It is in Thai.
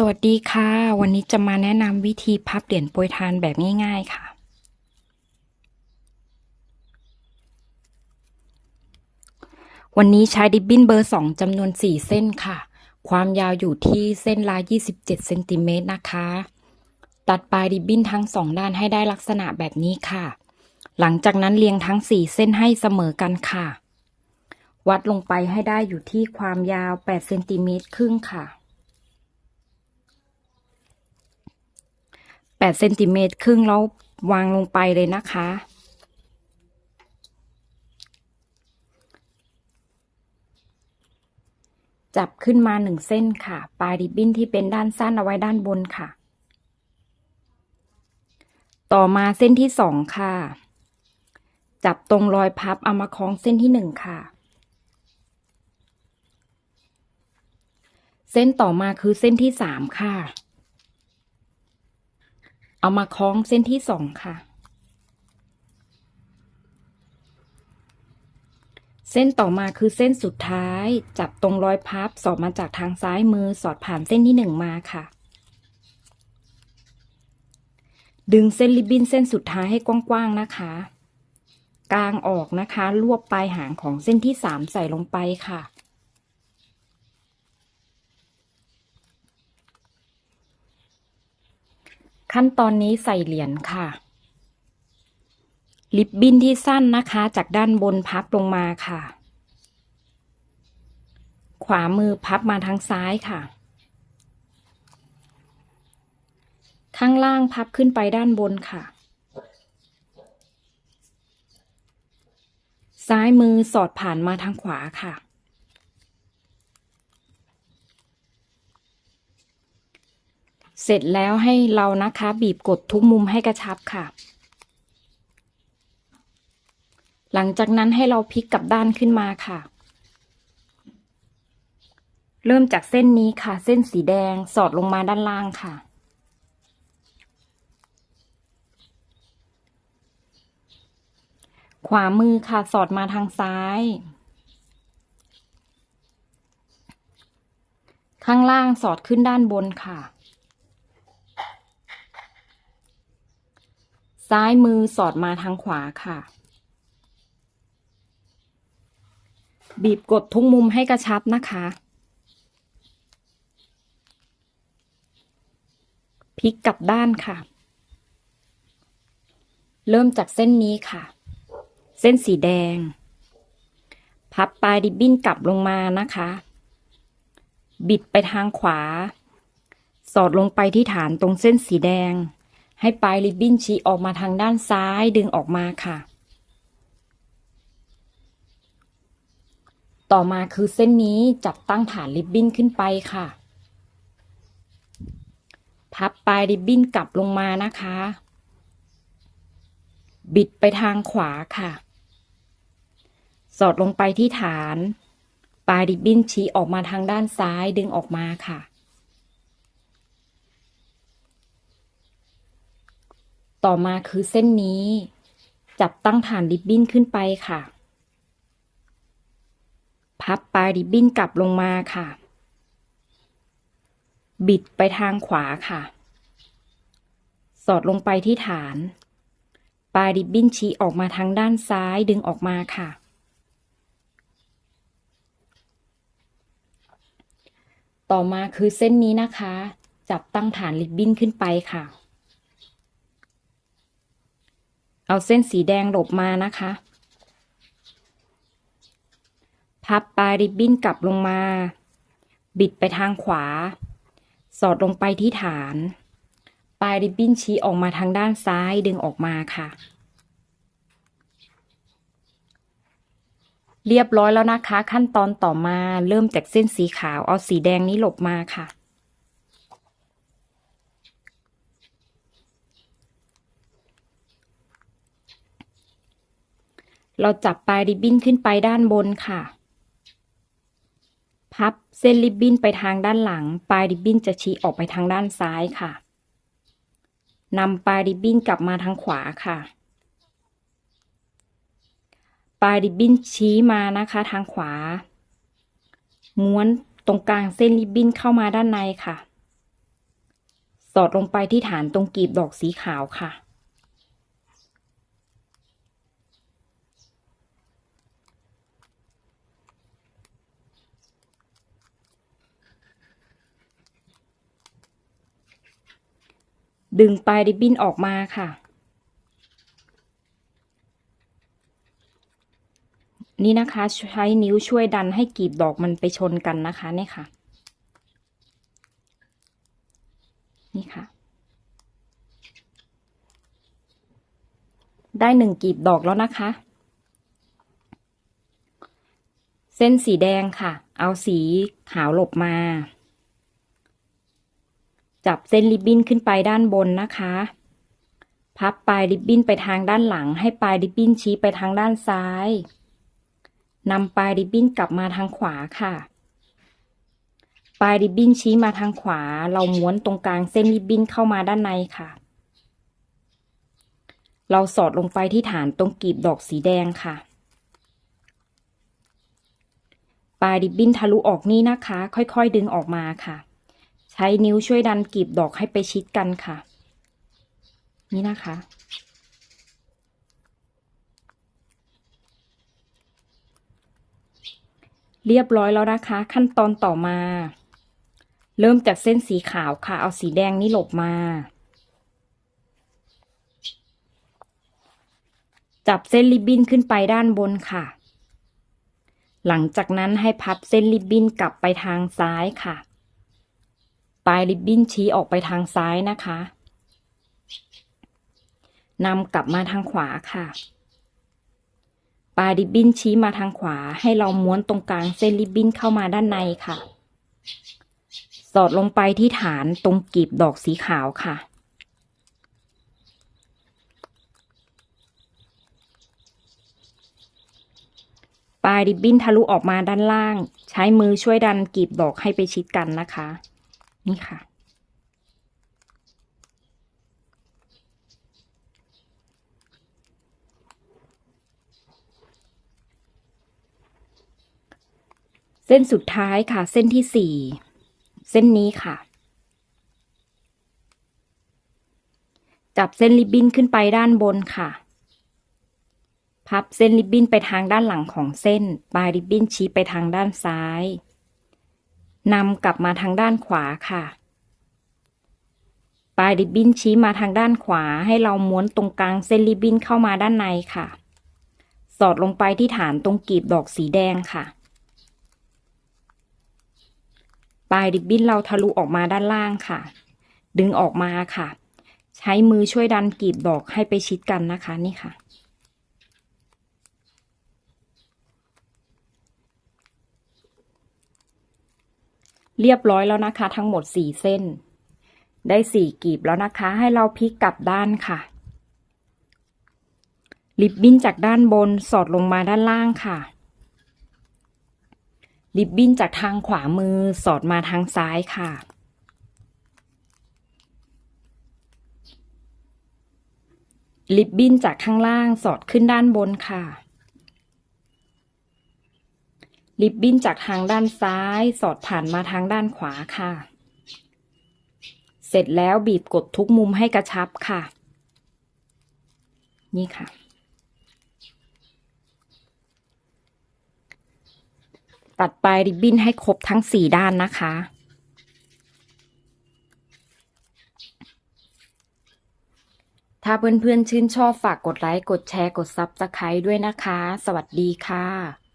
สวัสดีค่ะ วันนี้จะมาแนะนำวิธีพับเหรียญโปรยทานแบบง่ายๆค่ะ วันนี้ใช้ดิบบิ้นเบอร์ 2จำนวน 4 เส้นค่ะ ความยาวอยู่ที่เส้นละ27เซนติเมตรนะคะ ตัดปลายดิบบิ้นทั้ง 2 ด้านให้ได้ลักษณะแบบนี้ค่ะ หลังจากนั้นเรียงทั้ง 4 เส้นให้เสมอกันค่ะ วัดลงไปให้ได้อยู่ที่ความยาว8เซนติเมตรครึ่งค่ะ 8เซนติเมตรครึ่งแล้ววางลงไปเลยนะคะ จับขึ้นมาหนึ่งเส้นค่ะ ปลายริบบิ้นที่เป็นด้านสั้นเอาไว้ด้านบนค่ะ ต่อมาเส้นที่สองค่ะ จับตรงรอยพับเอามาคล้องเส้นที่หนึ่งค่ะเส้นต่อมาคือเส้นที่สามค่ะ เอามาคล้องเส้นที่สองค่ะ เส้นต่อมาคือเส้นสุดท้าย จับตรงรอยพับสอดมาจากทางซ้ายมือสอดผ่านเส้นที่หนึ่งมาค่ะ ดึงเส้นริบบิ้นเส้นสุดท้ายให้กว้างๆนะคะ กลางออกนะคะ รวบปลายหางของเส้นที่สามใส่ลงไปค่ะ ขั้นตอนนี้ใส่เหรียญค่ะ ลิบบิ้นที่สั้นนะคะ จากด้านบนพับลงมาค่ะ ขวามือพับมาทางซ้ายค่ะ ข้างล่างพับขึ้นไปด้านบนค่ะ ซ้ายมือสอดผ่านมาทางขวาค่ะ เสร็จแล้วให้เรานะคะ บีบกดทุกมุมให้กระชับค่ะ หลังจากนั้นให้เราพลิกกลับด้านขึ้นมาค่ะ เริ่มจากเส้นนี้ค่ะ เส้นสีแดงสอดลงมาด้านล่างค่ะ ขวามือค่ะสอดมาทางซ้าย ข้างล่างสอดขึ้นด้านบนค่ะ ซ้ายมือสอดมาทางขวาค่ะ บีบกดทุกมุมให้กระชับนะคะพลิกกลับด้านค่ะ เริ่มจากเส้นนี้ค่ะ เส้นสีแดง พับปลายริบบิ้นกลับลงมานะคะ บิดไปทางขวา สอดลงไปที่ฐานตรงเส้นสีแดง ให้ปลายริบบิ้นชี้ออกมาทางด้านซ้ายดึงออกมาค่ะ ต่อมาคือเส้นนี้จับตั้งฐานริบบิ้นขึ้นไปค่ะ พับปลายริบบิ้นกลับลงมานะคะ บิดไปทางขวาค่ะ สอดลงไปที่ฐาน ปลายริบบิ้นชี้ออกมาทางด้านซ้ายดึงออกมาค่ะ ต่อมาคือเส้นนี้ จับตั้งฐานริบบิ้นขึ้นไปค่ะ พับปลายริบบิ้นกลับลงมาค่ะ บิดไปทางขวาค่ะ สอดลงไปที่ฐาน ปลายริบบิ้นชี้ออกมาทางด้านซ้ายดึงออกมาค่ะ ต่อมาคือเส้นนี้นะคะ จับตั้งฐานริบบิ้นขึ้นไปค่ะ เอาเส้นสีแดงหลบมานะคะ พับปลายริบบิ้นกลับลงมา บิดไปทางขวา สอดลงไปที่ฐาน ปลายริบบิ้นชี้ออกมาทางด้านซ้ายดึงออกมาค่ะ เรียบร้อยแล้วนะคะ ขั้นตอนต่อมาเริ่มจากเส้นสีขาวเอาสีแดงนี้หลบมาค่ะ เราจับปลายริบบิ้นขึ้นไปด้านบนค่ะ พับเส้นริบบิ้นไปทางด้านหลัง ปลายริบบิ้นจะชี้ออกไปทางด้านซ้ายค่ะนำปลายริบบิ้นกลับมาทางขวาค่ะ ปลายริบบิ้นชี้มานะคะทางขวา ม้วนตรงกลางเส้นริบบิ้นเข้ามาด้านในค่ะ สอดลงไปที่ฐานตรงกลีบดอกสีขาวค่ะ ดึงปลายริบบิ้นออกมาค่ะ นี่นะคะใช้นิ้วช่วยดันให้กลีบดอกมันไปชนกันนะคะเนี่ยค่ะ นี่ค่ะ ได้หนึ่งกลีบดอกแล้วนะคะ เส้นสีแดงค่ะ เอาสีขาวหลบมา จับเส้นริบบิ้นขึ้นไปด้านบนนะคะ พับปลายริบบิ้นไปทางด้านหลัง ให้ปลายริบบิ้นชี้ไปทางด้านซ้ายนำปลายริบบิ้นกลับมาทางขวาค่ะ ปลายริบบิ้นชี้มาทางขวา เราม้วนตรงกลางเส้นริบบิ้นเข้ามาด้านในค่ะ เราสอดลงไปที่ฐานตรงกลีบดอกสีแดงค่ะ ปลายริบบิ้นทะลุออกนี่นะคะ ค่อยๆดึงออกมาค่ะ ช้นิ้วช่วยดันกลีบดอกให้ไปชิดกันค่ะ นี่นะคะ เรียบร้อยแล้วนะคะ ขั้นตอนต่อมา เริ่มจากเส้นสีขาวค่ะ เอาสีแดงนี่หลบมา จับเส้นริบบิ้นขึ้นไปด้านบนค่ะ หลังจากนั้นให้พับเส้นริบบิ้นกลับไปทางซ้ายค่ะ ปลายริบบิ้นชี้ออกไปทางซ้ายนะคะนำกลับมาทางขวาค่ะ ปลายริบบิ้นชี้มาทางขวา ให้เราม้วนตรงกลางเส้นริบบิ้นเข้ามาด้านในค่ะ สอดลงไปที่ฐานตรงกลีบดอกสีขาวค่ะ ปลายริบบิ้นทะลุออกมาด้านล่าง ใช้มือช่วยดันกลีบดอกให้ไปชิดกันนะคะ นี่ค่ะ เส้นสุดท้ายค่ะ เส้นที่สี่เส้นนี้ค่ะ จับเส้นริบบิ้นขึ้นไปด้านบนค่ะ พับเส้นริบบิ้นไปทางด้านหลังของเส้น ปลายริบบิ้นชี้ไปทางด้านซ้าย นำกลับมาทางด้านขวาค่ะ ปลายริบบิ้นชี้มาทางด้านขวาให้เราม้วนตรงกลางเส้นริบบิ้นเข้ามาด้านในค่ะ สอดลงไปที่ฐานตรงกลีบดอกสีแดงค่ะ ปลายริบบิ้นเราทะลุออกมาด้านล่างค่ะ ดึงออกมาค่ะ ใช้มือช่วยดันกลีบดอกให้ไปชิดกันนะคะนี่ค่ะ เรียบร้อยแล้วนะคะ ทั้งหมดสี่เส้น ได้สี่กลีบแล้วนะคะ ให้เราพลิกกลับด้านค่ะ ริบบิ้นจากด้านบนสอดลงมาด้านล่างค่ะ ริบบิ้นจากทางขวามือสอดมาทางซ้ายค่ะริบบิ้นจากข้างล่างสอดขึ้นด้านบนค่ะ ริบบิ้นจากทางด้านซ้าย สอดผ่านมาทางด้านขวาค่ะ เสร็จแล้วบีบกดทุกมุมให้กระชับค่ะ นี่ค่ะ ตัดปลายริบบิ้นให้ครบทั้งสี่ด้านนะคะถ้าเพื่อนๆชื่นชอบฝากกดไลค์ กดแชร์ กดซับสไครต์ด้วยนะคะ สวัสดีค่ะ